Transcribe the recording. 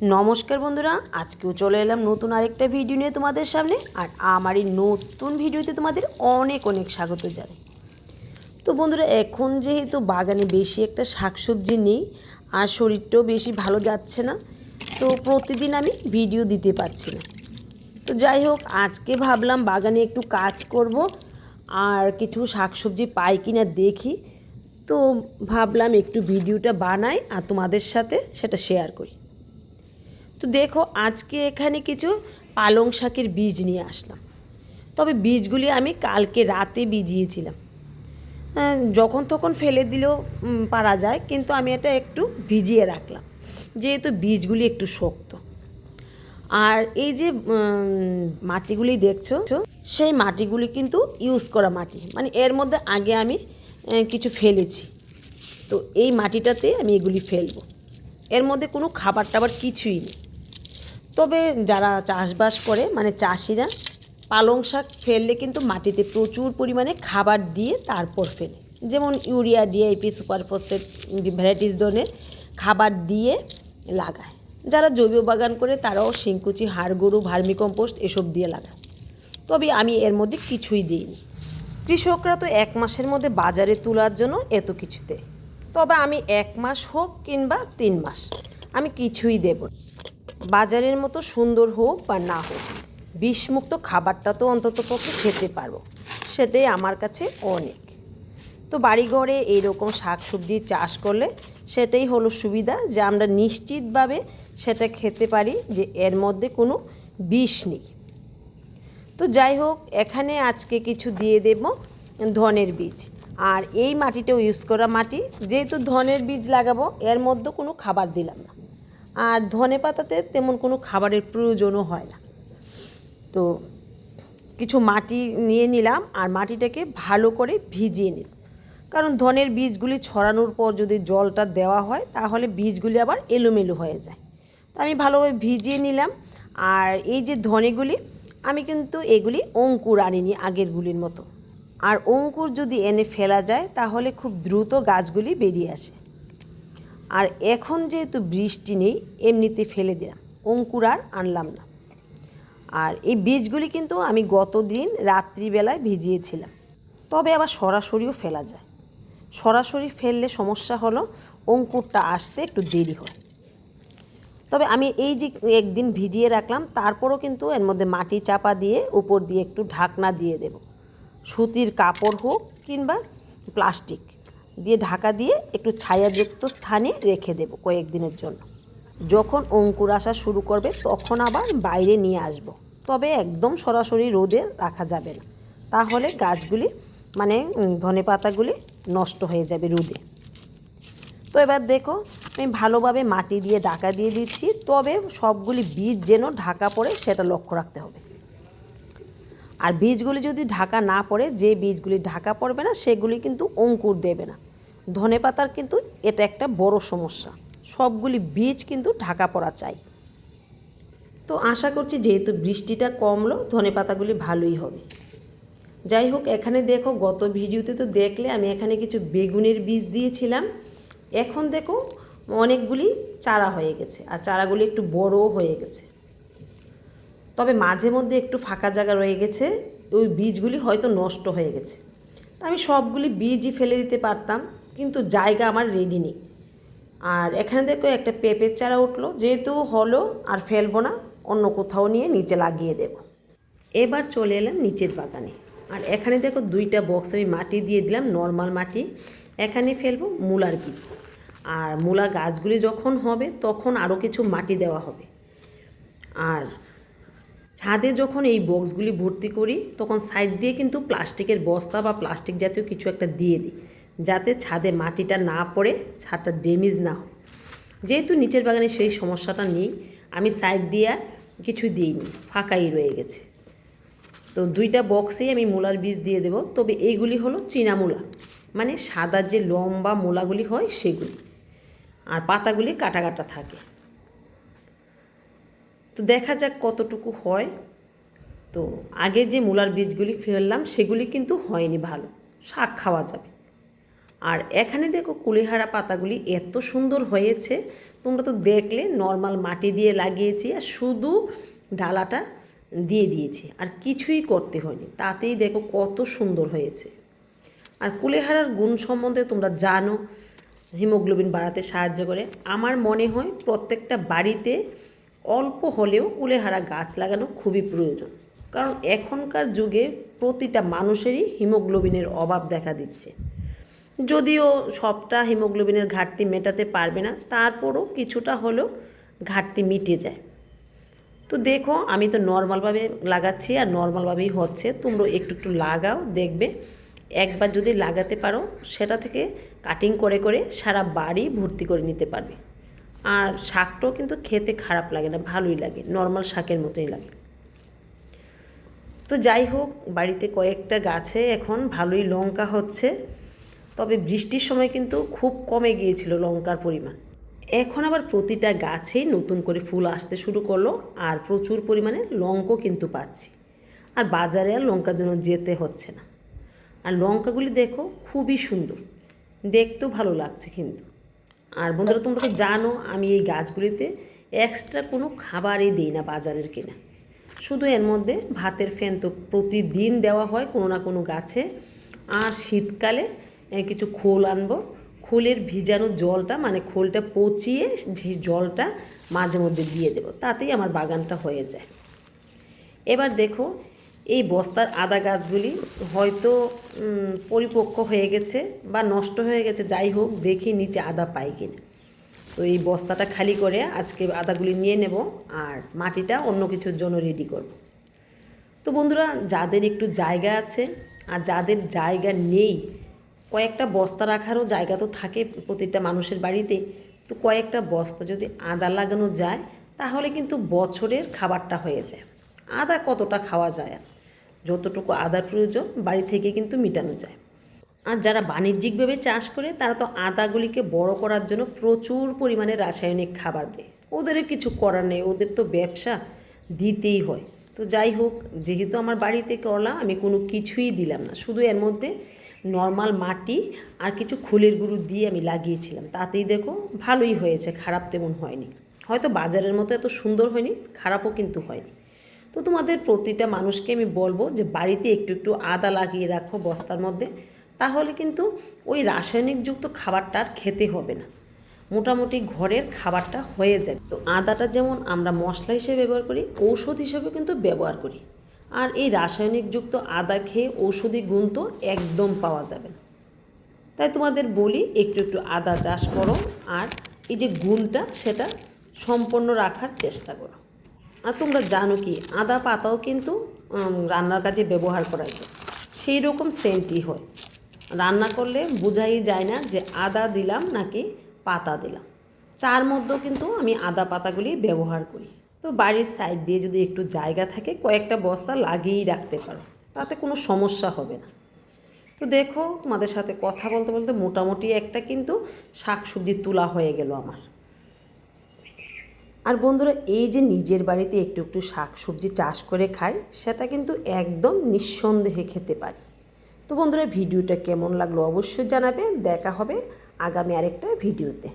নমস্কার বন্ধুরা, আজকেও চলে এলাম নতুন আরেকটা ভিডিও নিয়ে তোমাদের সামনে, আর আমার এই নতুন ভিডিওতে তোমাদের অনেক অনেক স্বাগত জানাই। তো বন্ধুরা, এখন যেহেতু বাগানে বেশি একটা শাকসবজি নেই, আর শরীরটাও বেশি ভালো যাচ্ছে না, তো প্রতিদিন আমি ভিডিও দিতে পারছি না। তো যাই হোক, আজকে ভাবলাম বাগানে একটু কাজ করব, আর কিছু শাকসবজি পাই কি না দেখি। তো ভাবলাম একটু ভিডিওটা বানাই, আর তোমাদের সাথে সেটা শেয়ার করি। তো দেখো আজকে এখানে কিছু পালং শাকের বীজ নিয়ে আসলাম। তবে বীজগুলি আমি কালকে রাতে ভিজিয়েছিলাম। হ্যাঁ, যখন তখন ফেলে দিলেও পারা যায় কিন্তু আমি এটা একটু ভিজিয়ে রাখলাম যেহেতু বীজগুলি একটু শক্ত। আর এই যে মাটিগুলি দেখছ সেই মাটিগুলি কিন্তু ইউজ করা মাটি। মানে এর মধ্যে আগে আমি কিছু ফেলেছি। তো এই মাটিটাতে আমি এগুলি ফেলব। এর মধ্যে কোনো খাবার টাবার কিছুই নেই। তবে যারা চাষবাস করে মানে চাষিরা, পালং শাক ফেললে কিন্তু মাটিতে প্রচুর পরিমাণে খাবার দিয়ে তারপর ফেলে। যেমন urea DIP super phosphate, varieties ধরনের খাবার দিয়ে লাগায়। যারা জৈব বাগান করে তারাও শিংকুচি হাড় গরু ভার্মি কম্পোস্ট এসব দিয়ে লাগায়। তবে আমি এর মধ্যে কিছুই দিইনি। কৃষকরা তো এক মাসের মধ্যে বাজারে তোলার জন্য এত কিছু দেয় তবে আমি এক মাস হোক কিংবা তিন মাস, আমি কিছুই দেব। বাজারের মতো সুন্দর হোক বা না হোক, বিষমুক্ত খাবারটা তো অন্তত পক্ষে খেতে পারব। সেটাই আমার কাছে অনেক। তো বাড়িঘরে এইরকম শাকসবজি চাষ করলে সেটাই হলো সুবিধা যে আমরা নিশ্চিতভাবে সেটা খেতে পারি যে এর মধ্যে কোনো বিষ নেই। তো যাই হোক, এখানে আজকে কিছু দিয়ে দেব ধনের বীজ। আর এই মাটিটাও ইউজ করা মাটি। যেহেতু ধনের বীজ লাগাবো, এর মধ্যে কোনো খাবার দিলাম না। আর ধনে পাতাতে তেমন কোনো খাবারের প্রয়োজনও হয় না। তো কিছু মাটি নিয়ে নিলাম আর মাটিটাকে ভালো করে ভিজিয়ে নিলাম। কারণ ধনের বীজগুলি ছড়ানোর পর যদি জলটা দেওয়া হয়, তাহলে বীজগুলি আবার এলোমেলো হয়ে যায়। তো আমি ভালোভাবে ভিজিয়ে নিলাম আর এই যে ধনেগুলি, আমি কিন্তু এগুলি অঙ্কুর আনিনি আগেরগুলির মতো। আর অঙ্কুর যদি এনে ফেলা যায়, তাহলে খুব দ্রুত গাছগুলি বেরিয়ে আসে। আর এখন যেহেতু বৃষ্টি নেই, এমনিতে ফেলে দিলাম, অঙ্কুর আর আনলাম না। আর এই বীজগুলি কিন্তু আমি গতদিন রাত্রিবেলায় ভিজিয়েছিলাম, তবে আবার সরাসরিও ফেলা যায়। সরাসরি ফেললে সমস্যা হলো অঙ্কুরটা আসতে একটু দেরি হয়। তবে আমি এই যে একদিন ভিজিয়ে রাখলাম, তারপরও কিন্তু এর মধ্যে মাটি চাপা দিয়ে উপর দিয়ে একটু ঢাকনা দিয়ে দেব। সুতির কাপড় হোক কিংবা প্লাস্টিক। দিয়ে ঢাকা দিয়ে একটু ছায়াযুক্ত স্থানে রেখে দেব কয়েকদিনের জন্য। যখন অঙ্কুর আসা শুরু করবে, তখন আবার বাইরে নিয়ে আসব। তবে একদম সরাসরি রোদে রাখা যাবে না। তাহলে গাছগুলি মানে ধনে পাতাগুলি নষ্ট হয়ে যাবে রোদে। তো এবার দেখো, আমি ভালোভাবে মাটি দিয়ে ঢাকা দিয়ে দিচ্ছি। তবে সবগুলি বীজ যেন ঢাকা পড়ে, সেটা লক্ষ্য রাখতে হবে। আর বীজগুলি যদি ঢাকা না পড়ে, যে বীজগুলি ঢাকা পড়বে না, সেগুলি কিন্তু অঙ্কুর দেবে না। ধনে পাতার কিন্তু এটা একটা বড় সমস্যা। সবগুলি বীজ কিন্তু ঢাকা পড়া চাই। তো আশা করছি যেহেতু বৃষ্টিটা কমলো ধনে পাতাগুলি ভালোই হবে। যাই হোক, এখানে দেখো, গত ভিডিওতে তো দেখলে আমি এখানে কিছু বেগুনের বীজ দিয়েছিলাম। এখন দেখো, অনেকগুলি চারা হয়ে গেছে, আর চারাগুলি একটু বড়ও হয়ে গেছে। তবে মাঝে মধ্যে একটু ফাঁকা জায়গা রয়ে গেছে, ওই বীজগুলি হয়তো নষ্ট হয়ে গেছে। আমি সবগুলি বীজই ফেলে দিতে পারতাম। কিন্তু জায়গা আমার রেডি নেই। আর এখানে দেখো একটা পেঁপের চারা উঠল, যেহেতু হলো আর ফেলব না, অন্য কোথাও নিয়ে নিচে লাগিয়ে দেব। এবার চলে এলাম নিচের বাগানে। আর এখানে দেখো দুইটা বক্স আমি মাটি দিয়ে দিলাম নর্মাল মাটি। এখানে ফেলব মূলার বীজ। আর মূলা গাছগুলি যখন হবে, তখন আরও কিছু মাটি দেওয়া হবে। আর ছাদে যখন এই বক্সগুলি ভর্তি করি, তখন সাইড দিয়ে কিন্তু প্লাস্টিকের বস্তা বা প্লাস্টিক জাতীয় কিছু একটা দিয়ে দিই। যাতে ছাদে মাটিটা না পড়ে, ছাদটা ড্যামেজ না হয়। যেহেতু নিচের বাগানে সেই সমস্যাটা নেই, আমি সাইড দিয়ে কিছু দিইনি, ফাঁকাই রয়ে গেছে। তো দুইটা বক্সেই আমি মূলার বীজ দিয়ে দেব। তবে এইগুলি হলো চীনা মূলা মানে সাদা যে লম্বা মূলাগুলি হয় সেগুলি, আর পাতাগুলি কাটা কাটা থাকে। তো দেখা যাক কতটুকু হয়। তো আগে যে মূলার বীজগুলি ফেললাম, সেগুলি কিন্তু হয়নি ভালো, শাক খাওয়া যাবে। আর এখানে দেখো কুলেহারা পাতাগুলি এত সুন্দর হয়েছে। তোমরা তো দেখলে নর্মাল মাটি দিয়ে লাগিয়েছি আর শুধু ডালাটা দিয়ে দিয়েছি আর কিছুই করতে হয়নি। তাতেই দেখো কত সুন্দর হয়েছে। আর কুলেহারার গুণ সম্বন্ধে তোমরা জানো, হিমোগ্লোবিন বাড়াতে সাহায্য করে। আমার মনে হয় প্রত্যেকটা বাড়িতে অল্প হলেও কুলেহারা গাছ লাগানো খুবই প্রয়োজন। কারণ এখনকার যুগে প্রতিটা মানুষেরই হিমোগ্লোবিনের অভাব দেখা দিচ্ছে। যদিও সবটা হিমোগ্লোবিনের ঘাটতি মেটাতে পারবে না, তারপরও কিছুটা হলেও ঘাটতি মিটে যায়। তো দেখো, আমি তো নর্মালভাবে লাগাচ্ছি আর নর্মালভাবেই হচ্ছে। তোমরা একটু একটু লাগাও, দেখবে। একবার যদি লাগাতে পারো, সেটা থেকে কাটিং করে করে সারা বাড়ি ভর্তি করে নিতে পারবে। আর শাকটাও কিন্তু খেতে খারাপ লাগে না, ভালোই লাগে। নর্মাল শাকের মতোই লাগে। তো যাই হোক, বাড়িতে কয়েকটা গাছে এখন ভালোই লঙ্কা হচ্ছে। তবে বৃষ্টির সময় কিন্তু খুব কমে গিয়েছিল লঙ্কার পরিমাণ। এখন আবার প্রতিটা গাছেই নতুন করে ফুল আসতে শুরু করল আর প্রচুর পরিমাণে লঙ্কও কিন্তু পাচ্ছি। আর বাজারে আর লঙ্কার জন্য যেতে হচ্ছে না। আর লঙ্কাগুলি দেখো খুবই সুন্দর। দেখতেও ভালো লাগছে কিন্তু। আর বন্ধুরা, তোমরা তো জানো আমি এই গাছগুলিতে এক্সট্রা কোনো খাবারই দিই না বাজারের কিনা। শুধু এর মধ্যে ভাতের ফ্যান তো প্রতিদিন দেওয়া হয় কোনো না কোনো গাছে। আর শীতকালে কিছু খোল আনব। খোলের ভিজানো জলটা মানে খোলটা পচিয়ে যে জলটা মাঝে মধ্যে দিয়ে দেবো। তাতেই আমার বাগানটা হয়ে যায়। এবার দেখো, এই বস্তার আদা গাছগুলি হয়তো পরিপক্ক হয়ে গেছে বা নষ্ট হয়ে গেছে, যাই হোক, দেখি নিচে আদা পাই কিনা। তো এই বস্তাটা খালি করে আজকে আদাগুলি নিয়ে নেব আর মাটিটা অন্য কিছুর জন্য রেডি করব। তো বন্ধুরা, যাদের একটু জায়গা আছে আর যাদের জায়গা নেই কয়েকটা বস্তা রাখারও জায়গা তো থাকে প্রতিটা মানুষের বাড়িতে। তো কয়েকটা বস্তা যদি আদা লাগানো যায়, তাহলে কিন্তু বছরের খাবারটা হয়ে যায়। আদা কতটা খাওয়া যায়? যতটুকু আদার প্রয়োজন, বাড়ি থেকে কিন্তু মেটানো যায়। আর যারা বাণিজ্যিকভাবে চাষ করে, তারা তো আদাগুলিকে বড় করার জন্য প্রচুর পরিমাণে রাসায়নিক খাবার দেয়। ওদেরও কিছু করার নেই, ওদের তো ব্যবসা দিতেই হয়। তো যাই হোক, যেহেতু আমার বাড়িতে করলা আমি কোনো কিছুই দিলাম না। শুধু এর মধ্যে নর্মাল মাটি আর কিছু খুলের গুঁড়ো দিয়ে আমি লাগিয়েছিলাম। তাতেই দেখো ভালোই হয়েছে, খারাপ তেমন হয়নি। হয়তো বাজারের মতো এত সুন্দর হয়নি, খারাপও কিন্তু হয়নি। তো তোমাদের প্রতিটা মানুষকে আমি বলব যে বাড়িতে একটু একটু আদা লাগিয়ে রাখো বস্তার মধ্যে, তাহলে কিন্তু ওই রাসায়নিকযুক্ত খাবারটা আর খেতে হবে না। মোটামুটি ঘরের খাবারটা হয়ে যায়। তো আদাটা যেমন আমরা মশলা হিসেবে ব্যবহার করি, ঔষধ হিসেবে কিন্তু ব্যবহার করি। আর এই রাসায়নিকযুক্ত আদা খেয়ে ঔষধি গুণ তো একদম পাওয়া যাবে। তাই তোমাদের বলি, একটু একটু আদা চাষ করো আর এই যে গুণটা, সেটা সম্পন্ন রাখার চেষ্টা করো। আর তোমরা জানো কি, আদা পাতাও কিন্তু রান্নার কাজে ব্যবহার করা যায়। সেই রকম সেন্টই হয়। রান্না করলে বোঝাই যায় না যে আদা দিলাম নাকি পাতা দিলাম। চার মধ্যেও কিন্তু আমি আদা পাতাগুলি ব্যবহার করি। তো বাড়ির সাইড দিয়ে যদি একটু জায়গা থাকে, কয়েকটা বস্তা লাগিয়েই রাখতে পারো। তাতে কোনো সমস্যা হবে না। তো দেখো, তোমাদের সাথে কথা বলতে বলতে মোটামুটি একটা কিন্তু শাক সবজি তোলা হয়ে গেল আমার। আর বন্ধুরা, এই যে নিজের বাড়িতে একটু একটু শাক সবজি চাষ করে খাই, সেটা কিন্তু একদম নিঃসন্দেহে খেতে পারি। তো বন্ধুরা, ভিডিওটা কেমন লাগল অবশ্যই জানাবে। দেখা হবে আগামী আরেকটা ভিডিওতে।